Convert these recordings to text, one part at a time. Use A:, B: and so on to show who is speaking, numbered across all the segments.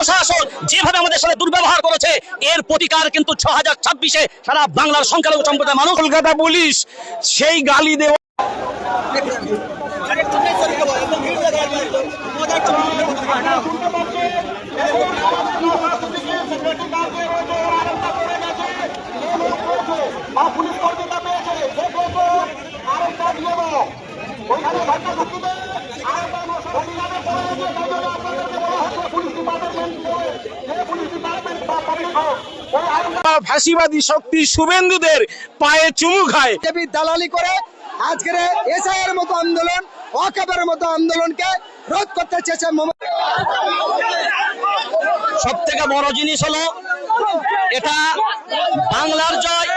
A: প্রশাসন যেভাবে আমাদের সাথে দুর্ব্যবহার করেছে এর প্রতিকার কিন্তু ছ হাজার ছাব্বিশে সারা বাংলার সংখ্যালঘু সম্প্রদায় মানুষ।
B: কলকাতা পুলিশ সেই গালি দেওয়া ফাঁসিবাদী শক্তি শুভেন্দুদের পায়ে চুমু খায়।
C: দালালি করে আজকের এসআইয়ের মতো আন্দোলন ওয়াকাবের মতো আন্দোলনকে রোধ করতে চেয়েছে
A: সব থেকে বড় জিনিস হলো এটা বাংলার জয়,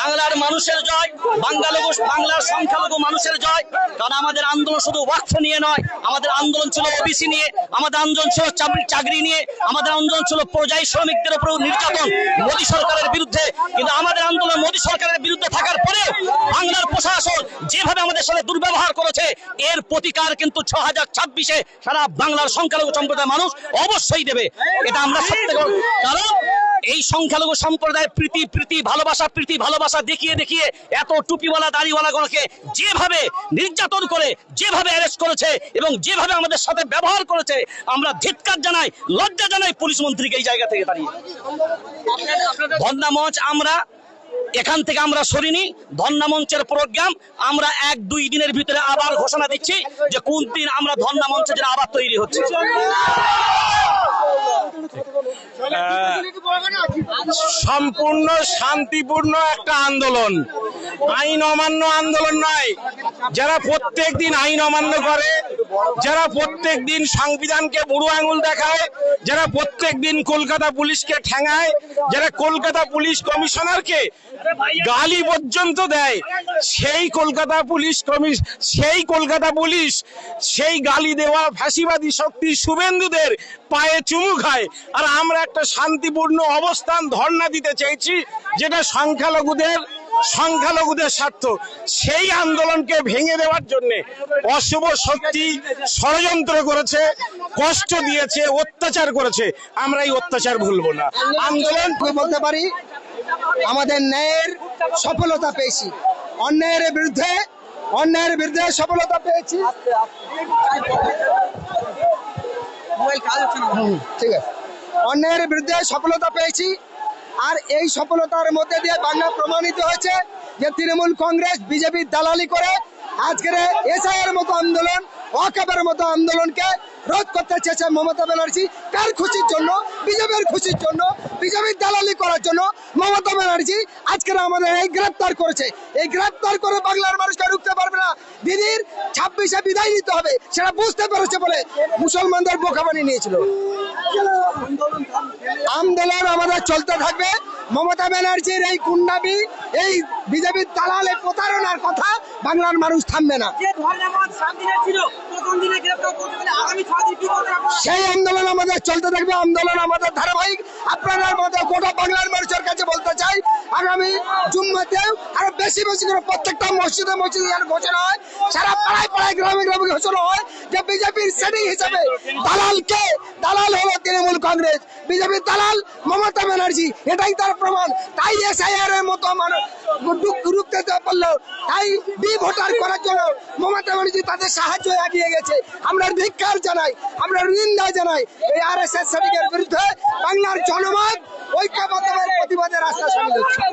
A: বাংলার মানুষের জয়, বাংলালঘু, বাংলার সংখ্যালঘু মানুষের জয়। কারণ আমাদের আন্দোলন শুধু ওয়াক্ফ নিয়ে নয়, আমাদের আন্দোলন ছিল ওবিসি নিয়ে, আমাদের আন্দোলন ছিল চাকরি নিয়ে, আমাদের আন্দোলন ছিল প্রজাই শ্রমিকদের উপর নির্যাতন, মোদী সরকারের বিরুদ্ধে। কিন্তু আমাদের আন্দোলন মোদী সরকারের বিরুদ্ধে থাকার পরেও বাংলার প্রশাসন যেভাবে আমাদের সাথে দুর্ব্যবহার করেছে, এর প্রতিকার কিন্তু ছ হাজার ছাব্বিশে সারা বাংলার সংখ্যালঘু সম্প্রদায়ের মানুষ অবশ্যই দেবে। এটা আমরা সত্যি কারণ সংখ্যালঘু সম্প্রদায়ের প্রীতি প্রীতি, ভালোবাসা প্রীতি, ভালোবাসা দেখিয়ে দেখিয়ে এত টুপিওয়ালা দাড়িওয়ালাগুলোকে যেভাবে নির্যাতন করে, যেভাবে অ্যারেস্ট করেছে এবং যেভাবে আমাদের সাথে ব্যবহার করেছে, আমরা ধিৎকার জানাই, লজ্জা জানাই পুলিশ মন্ত্রীকে এই জায়গা থেকে দাঁড়িয়ে। ধর্ণা আমরা, এখান থেকে আমরা সরিনি ধর্ণা মঞ্চের প্রোগ্রাম, আমরা এক দুই দিনের ভিতরে আবার ঘোষণা দিচ্ছি যে কোন দিন আমরা ধর্ণা মঞ্চে যেন আবার তৈরি হচ্ছে।
B: সম্পূর্ণ শান্তিপূর্ণ একটা আন্দোলন। আইন অমান্য আন্দোলন নয়। যারা প্রত্যেক দিন আইন অমান্য করে, যারা প্রত্যেক দিন সংবিধানকে বুড়ো আঙুল দেখায়, যারা প্রত্যেক দিন কলকাতা পুলিশকে ঠেঙায়, যারা কলকাতা পুলিশ কমিশনারকে গালি পর্যন্ত দেয়, সেই কলকাতা পুলিশ কমিশ, সেই কলকাতা পুলিশ, সেই গালি দেওয়া ফাঁসিবাদী শক্তি শুভেন্দুদের পায়ে চুমু খায়। আর আমরা একটা শান্তিপূর্ণ অবস্থান ধর্ণা দিতে চাইছি যেটা সংখ্যালঘুদের সংখ্যালঘুদের স্বার্থ, সেই আন্দোলনকে ভেঙে দেওয়ার জন্য অশুভ শক্তি ষড়যন্ত্র করেছে, কষ্ট দিয়েছে, অত্যাচার করেছে। আমরা এই অত্যাচার ভুলবো না। আন্দোলন
C: বলতে পারি? আমাদের ন্যায়ের সফলতা পেয়েছি। অন্যায়ের বিরুদ্ধে অন্যায়ের বিরুদ্ধে সফলতা পেয়েছি। ঠিক আছে। অন্যায়ের বিরুদ্ধে সফলতা পেয়েছি। আর এই সফলতার মধ্যে দিয়ে বাংলা প্রমাণিত হয়েছে যে তৃণমূল কংগ্রেস, বিজেপি দালালি করে আজকের এসআইয়ের মতো আন্দোলন, ওয়াকাবের মতো আন্দোলনকে রোধ করতে চেয়েছে মমতা ব্যানার্জি। কার খুশির জন্য? বিজেপির খুশির জন্য, বিজেপির দালালি করার জন্য মমতা ব্যানার্জি আজকের আমাদের এই গ্রেপ্তার করেছে। এই গ্রেপ্তার করে বাংলার মানুষকে রুখতে পারবে না। দিদির ছাব্বিশে বিদায় নিতে হবে, সেটা বুঝতে পেরেছে বলে মুসলমানদের বোকা বানিয়ে নিয়েছিল। আন্দোলন আমাদের চলতে থাকবে। মমতা ব্যানার্জির এই কুন্ডাবি এই বিজেপির দালাল প্রতারণার কথা বাংলার মানুষ থামবে না। সেই আন্দোলন আমাদের চলতে থাকবে আন্দোলন আমাদের ধারাবাহিক। আপনাদের মধ্যে গোটা বাংলার মানুষের কাছে বলতে চাই, আগামী জুম্মাতেও আরও বেশি বেশি করে প্রত্যেকটা মসজিদে মসজিদে যেন ঘোষণা হয়, সারা পাড়ায় পাড়ায় গ্রামে গ্রামে ঘোষণা হয় যে বিজেপির সেটিং হিসাবে দালালকে, দালাল হলো তৃণমূল কংগ্রেস, বিজেপির দালাল মমতা ব্যানার্জি, এটাই তার প্রমাণ। তাই এসআইআর এর মতো মানুষ রুখতে পারল, তাই বি ভোটার করার জন্য মমতা ব্যানার্জি তাদের সাহায্য এগিয়ে গেছে। আমরা ধিক্কার জানাই, আমরা নিন্দা জানাই এই আর এস এস বিরুদ্ধে বাংলার জনমত ঐক্যবদ্ধ প্রতিবাদে রাস্তা সামিল হচ্ছে